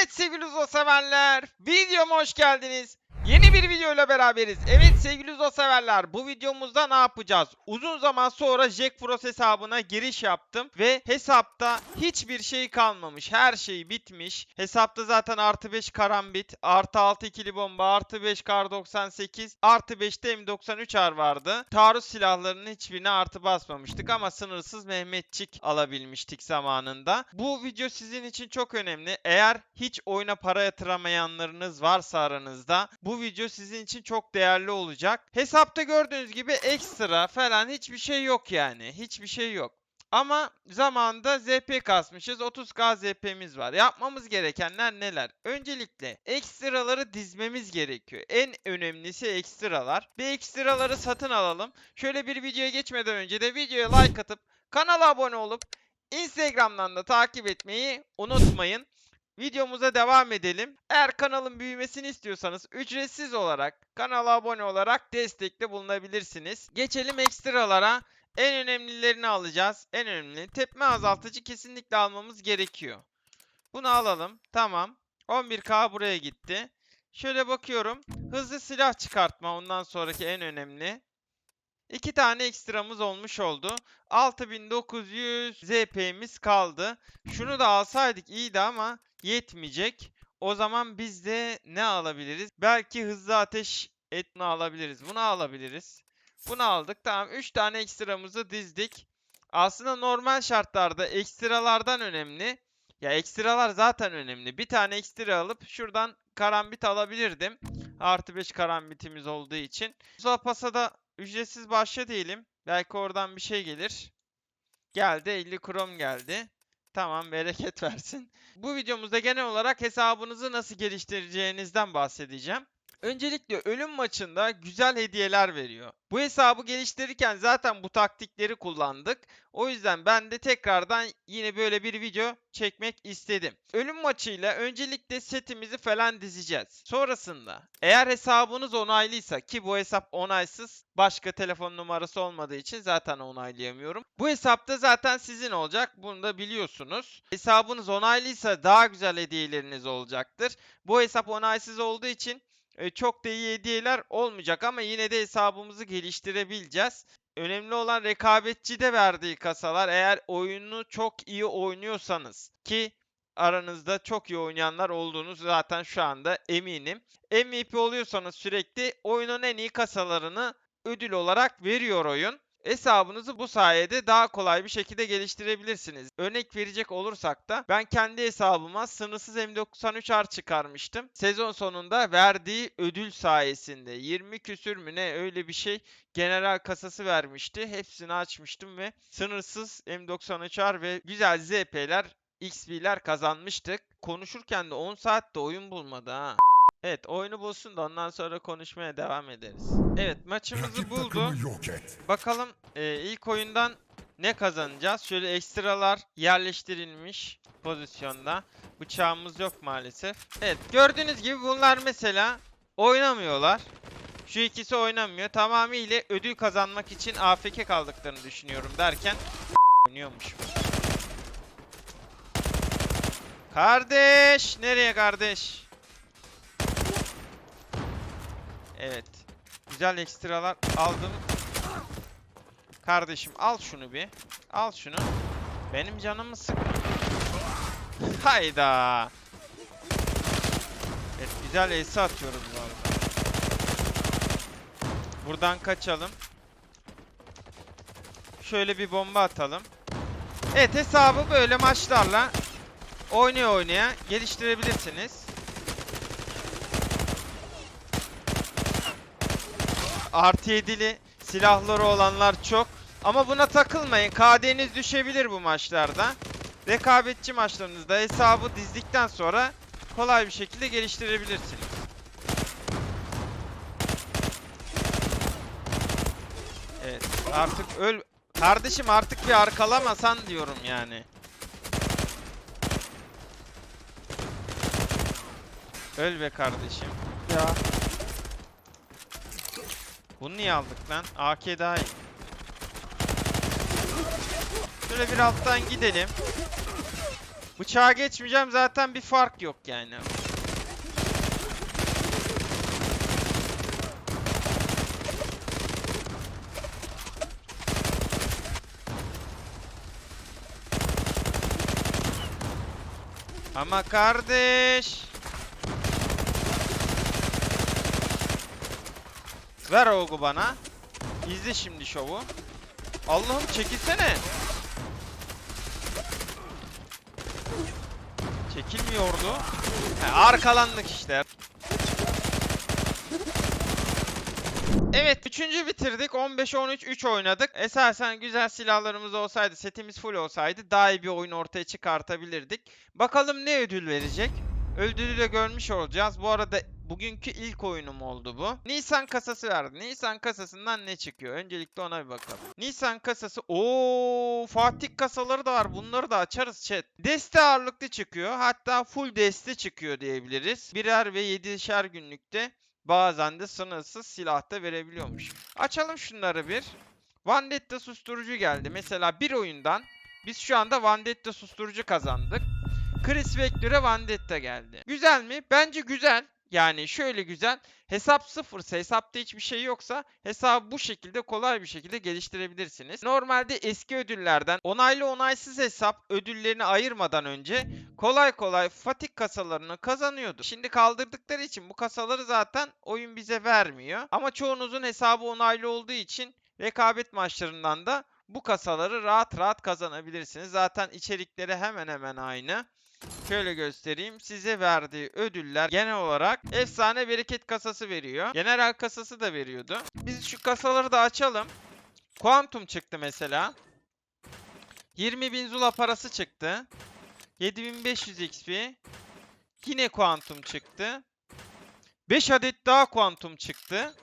Evet sevgili Uzo severler, videoma hoş geldiniz. Yeni bir videoyla beraberiz. Evet sevgili Uzo severler, bu videomuzda ne yapacağız? Uzun zaman sonra Jack Frost hesabına giriş yaptım ve hesapta hiçbir şey kalmamış. Her şey bitmiş. Hesapta zaten artı 5 karambit, artı 6 ikili bomba, artı 5 kar 98, artı 5'te M93R vardı. Taarruz silahlarının hiçbirine artı basmamıştık ama sınırsız Mehmetçik alabilmiştik zamanında. Bu video sizin için çok önemli. Eğer hiç oyuna para yatıramayanlarınız varsa aranızda bu video sizin için çok değerli olacak. Hesapta gördüğünüz gibi ekstra falan hiçbir şey yok yani. Hiçbir şey yok. Ama zamanında ZP kasmışız. 30k ZP'miz var. Yapmamız gerekenler neler? Öncelikle ekstraları dizmemiz gerekiyor. En önemlisi ekstralar. Bir ekstraları satın alalım. Şöyle bir videoya geçmeden önce de videoya like atıp kanala abone olup Instagram'dan da takip etmeyi unutmayın. Videomuza devam edelim. Eğer kanalın büyümesini istiyorsanız ücretsiz olarak kanala abone olarak destekte bulunabilirsiniz. Geçelim ekstralara. En önemlilerini alacağız. En önemli tepme azaltıcı kesinlikle almamız gerekiyor. Bunu alalım. Tamam. 11k buraya gitti. Şöyle bakıyorum. Hızlı silah çıkartma ondan sonraki en önemli. İki tane ekstramız olmuş oldu. 6900 ZP'miz kaldı. Şunu da alsaydık iyiydi ama yetmeyecek. O zaman biz de ne alabiliriz? Belki hızlı ateş etme alabiliriz. Bunu alabiliriz. Bunu aldık. Tamam 3 tane ekstramızı dizdik. Aslında normal şartlarda ekstralardan önemli. Ya ekstralar zaten önemli. Bir tane ekstra alıp şuradan karambit alabilirdim. Artı 5 karambitimiz olduğu için. Zapas'a da ücretsiz başla diyelim. Belki oradan bir şey gelir. Geldi 50 krom geldi. Tamam bereket versin. Bu videomuzda genel olarak hesabınızı nasıl geliştireceğinizden bahsedeceğim. Öncelikle ölüm maçında güzel hediyeler veriyor. Bu hesabı geliştirirken zaten bu taktikleri kullandık. O yüzden ben de tekrardan yine böyle bir video çekmek istedim. Ölüm maçıyla öncelikle setimizi falan dizeceğiz. Sonrasında eğer hesabınız onaylıysa ki bu hesap onaysız başka telefon numarası olmadığı için zaten onaylayamıyorum. Bu hesapta zaten sizin olacak. Bunu da biliyorsunuz. Hesabınız onaylıysa daha güzel hediyeleriniz olacaktır. Bu hesap onaysız olduğu için e, çok da iyi hediyeler olmayacak ama yine de hesabımızı geliştirebileceğiz. Önemli olan rekabetçi de verdiği kasalar. Eğer oyunu çok iyi oynuyorsanız ki aranızda çok iyi oynayanlar olduğunu zaten şu anda eminim. MVP oluyorsanız sürekli oyunun en iyi kasalarını ödül olarak veriyor oyun. Hesabınızı bu sayede daha kolay bir şekilde geliştirebilirsiniz. Örnek verecek olursak da ben kendi hesabıma sınırsız M93R çıkarmıştım. Sezon sonunda verdiği ödül sayesinde 20 küsür mü ne öyle bir şey general kasası vermişti. Hepsini açmıştım ve sınırsız M93R ve güzel ZP'ler XP'ler kazanmıştık. Konuşurken de 10 saatte oyun bulmadı ha. Evet oyunu bulsun da ondan sonra konuşmaya devam ederiz. Evet maçımızı buldu. Bakalım e, ilk oyundan ne kazanacağız? Şöyle ekstralar yerleştirilmiş pozisyonda. Bıçağımız yok maalesef. Evet gördüğünüz gibi bunlar mesela oynamıyorlar. Şu ikisi oynamıyor. Tamamıyla ödül kazanmak için AFK kaldıklarını düşünüyorum derken oynuyormuş. Kardeş! Nereye kardeş? Evet. Güzel ekstralar aldım. Kardeşim al şunu bir. Al şunu. Benim canımı sık. Hayda. Evet güzel ace atıyoruz bu arada. Buradan kaçalım. Şöyle bir bomba atalım. Evet hesabı böyle maçlarla oynaya oynaya geliştirebilirsiniz. Artı 7'li silahları olanlar çok. Ama buna takılmayın. KD'niz düşebilir bu maçlarda. Rekabetçi maçlarınızda hesabı dizdikten sonra kolay bir şekilde geliştirebilirsiniz. Evet artık öl... Kardeşim artık bir arkalamasan diyorum yani. Öl be kardeşim. Ya Bunu niye aldık lan? AK daha iyi. Şöyle bir alttan gidelim. Bıçağa geçmeyeceğim zaten bir fark yok yani. Ama kardeş. Ver ogu bana. İzle şimdi şovu. Allah'ım çekilsene. Çekilmiyordu. He, arkalandık işte. Evet, üçüncü bitirdik. 15-13 3 oynadık. Esasen güzel silahlarımız olsaydı, setimiz full olsaydı daha iyi bir oyun ortaya çıkartabilirdik. Bakalım ne ödül verecek? Ödülü de görmüş olacağız. Bu arada bugünkü ilk oyunum oldu bu. Nisan kasası verdi. Nisan kasasından ne çıkıyor? Öncelikle ona bir bakalım. Nisan kasası. Oo, Fatih kasaları da var. Bunları da açarız chat. Deste ağırlıklı çıkıyor. Hatta full deste çıkıyor diyebiliriz. Birer ve yedişer günlükte bazen de sınırsız silah da verebiliyormuş. Açalım şunları bir. Vandetta susturucu geldi. Mesela bir oyundan biz şu anda Vandetta susturucu kazandık. Chris Vector'e Vandetta geldi. Güzel mi? Bence güzel. Yani şöyle güzel. Hesap sıfırsa, hesapta hiçbir şey yoksa hesabı bu şekilde kolay bir şekilde geliştirebilirsiniz. Normalde eski ödüllerden onaylı onaysız hesap ödüllerini ayırmadan önce kolay kolay Fatik kasalarını kazanıyordu. Şimdi kaldırdıkları için bu kasaları zaten oyun bize vermiyor. Ama çoğunuzun hesabı onaylı olduğu için rekabet maçlarından da bu kasaları rahat rahat kazanabilirsiniz. Zaten içerikleri hemen hemen aynı. Şöyle göstereyim. Size verdiği ödüller genel olarak efsane bereket kasası veriyor. General kasası da veriyordu. Biz şu kasaları da açalım. Quantum çıktı mesela. 20.000 Zula parası çıktı. 7500 XP. Yine Quantum çıktı. 5 adet daha Quantum çıktı.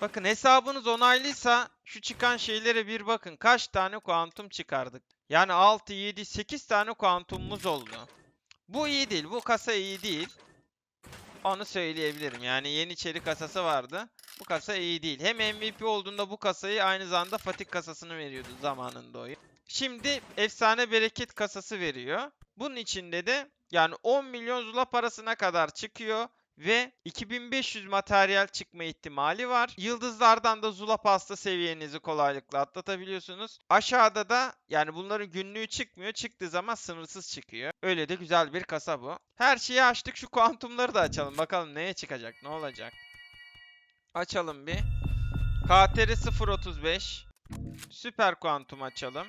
Bakın hesabınız onaylıysa şu çıkan şeylere bir bakın. Kaç tane kuantum çıkardık. Yani 6, 7, 8 tane kuantumumuz oldu. Bu iyi değil. Bu kasa iyi değil. Onu söyleyebilirim. Yani Yeniçeri kasası vardı. Bu kasa iyi değil. Hem MVP olduğunda bu kasayı aynı zamanda Fatih kasasını veriyordu zamanında oyun. Şimdi efsane bereket kasası veriyor. Bunun içinde de yani 10 milyon zula parasına kadar çıkıyor ve 2500 materyal çıkma ihtimali var. Yıldızlardan da Zula pasta seviyenizi kolaylıkla atlatabiliyorsunuz. Aşağıda da yani bunların günlüğü çıkmıyor. Çıktığı zaman sınırsız çıkıyor. Öyle de güzel bir kasa bu. Her şeyi açtık. Şu kuantumları da açalım. Bakalım neye çıkacak, ne olacak. Açalım bir. KTR 035. Süper kuantum açalım.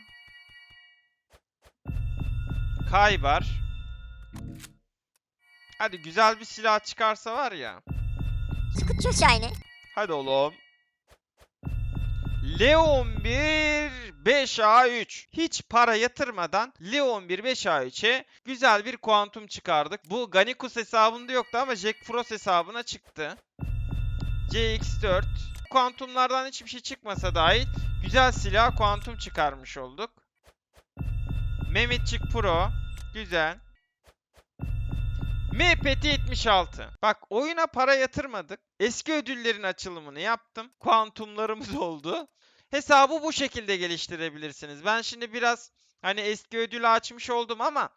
Kaybar. Hadi güzel bir silah çıkarsa var ya. Sıkıtıyor Şahin'i. Hadi oğlum. Leon 1 5A3. Hiç para yatırmadan Leon 1 5A3'e güzel bir kuantum çıkardık. Bu Ganikus hesabında yoktu ama Jack Frost hesabına çıktı. CX4. Kuantumlardan hiçbir şey çıkmasa dahil güzel silah kuantum çıkarmış olduk. Mehmetçik Pro. Güzel. MPT 76. Bak oyuna para yatırmadık. Eski ödüllerin açılımını yaptım. Kuantumlarımız oldu. Hesabı bu şekilde geliştirebilirsiniz. Ben şimdi biraz hani eski ödülü açmış oldum ama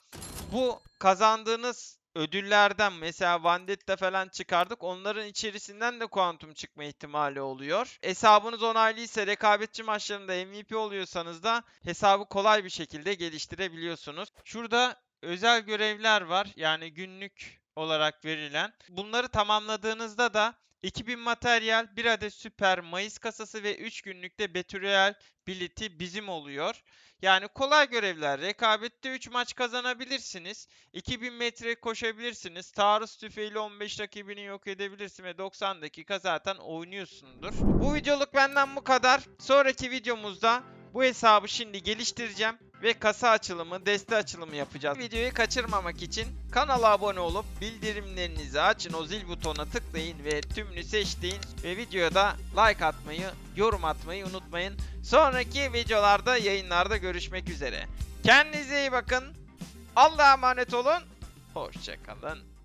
bu kazandığınız ödüllerden mesela Vandetta falan çıkardık. Onların içerisinden de kuantum çıkma ihtimali oluyor. Hesabınız onaylıysa rekabetçi maçlarında MVP oluyorsanız da hesabı kolay bir şekilde geliştirebiliyorsunuz. Şurada özel görevler var. Yani günlük olarak verilen. Bunları tamamladığınızda da 2000 materyal, 1 adet süper Mayıs kasası ve 3 günlükte Beturial Bility bizim oluyor. Yani kolay görevler. Rekabette 3 maç kazanabilirsiniz. 2000 metre koşabilirsiniz. Taarruz tüfeğiyle 15 rakibini yok edebilirsin ve 90 dakika zaten oynuyorsundur. Bu videoluk benden bu kadar. Sonraki videomuzda bu hesabı şimdi geliştireceğim ve kasa açılımı, deste açılımı yapacağız. Videoyu kaçırmamak için kanala abone olup bildirimlerinizi açın, o zil butonuna tıklayın ve tümünü seçtiğin ve videoya da like atmayı, yorum atmayı unutmayın. Sonraki videolarda, yayınlarda görüşmek üzere. Kendinize iyi bakın. Allah'a emanet olun. Hoşçakalın.